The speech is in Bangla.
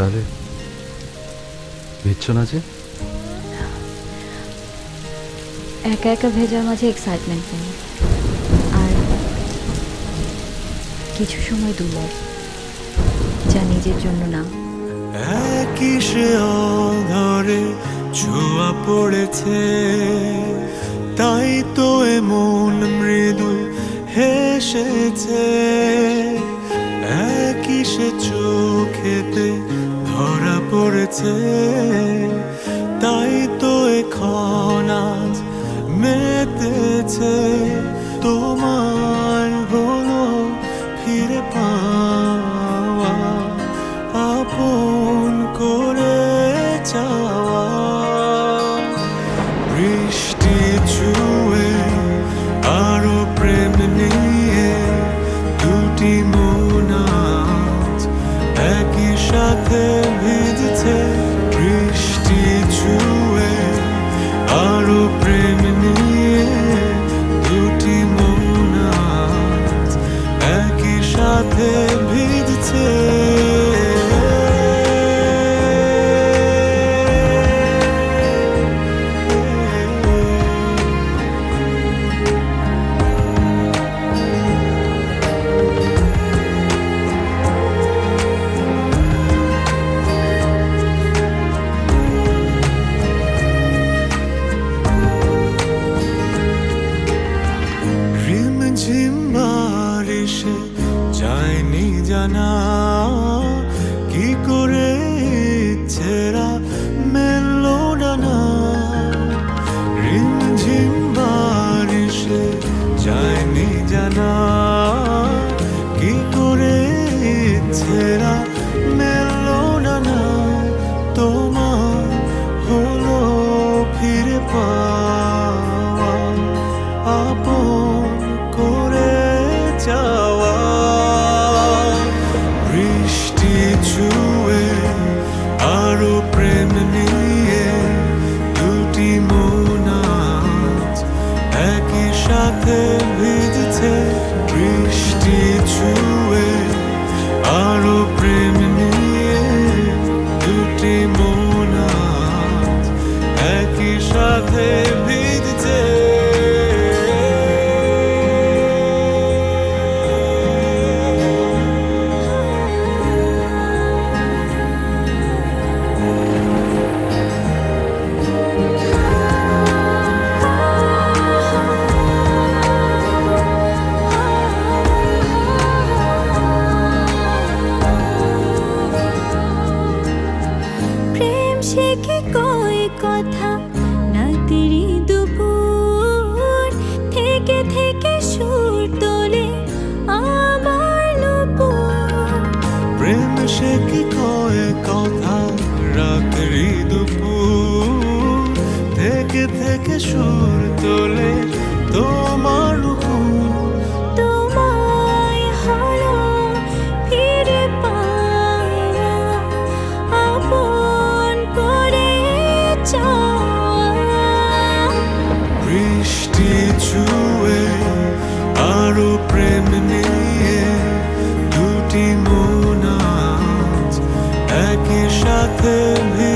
তাহলে ভিজছ না যে? একা একা ভেজার মাঝে এক্সাইটমেন্ট নেই। আর কিছু সময় দুর্বল যা নিজের জন্য না। একই সে ধরে ছোঁয়া পড়েছে তাই তো এমন মৃদু হেসেছে। একই সে চোখেতে পড়েছে তাই তো এখন আজ মেতেছে। তোমার হলো ফিরে পাওয়া, আপন করে চাওয়া। বৃষ্টি ছুঁয়ে আরও প্রেম নিয়ে দুটি জানা সে কি কই কথা? রাতেরই দুপুর থেকে থেকে সুর তোলে আমার নুপুর। প্রেম সে কি কই কথা? রাতেরই দুপুর থেকে থেকে সুর তোলে বৃষ্টি ছুঁয়ে আরও প্রেম নিয়ে দুটি মন আজ একই সাথে ভেঙে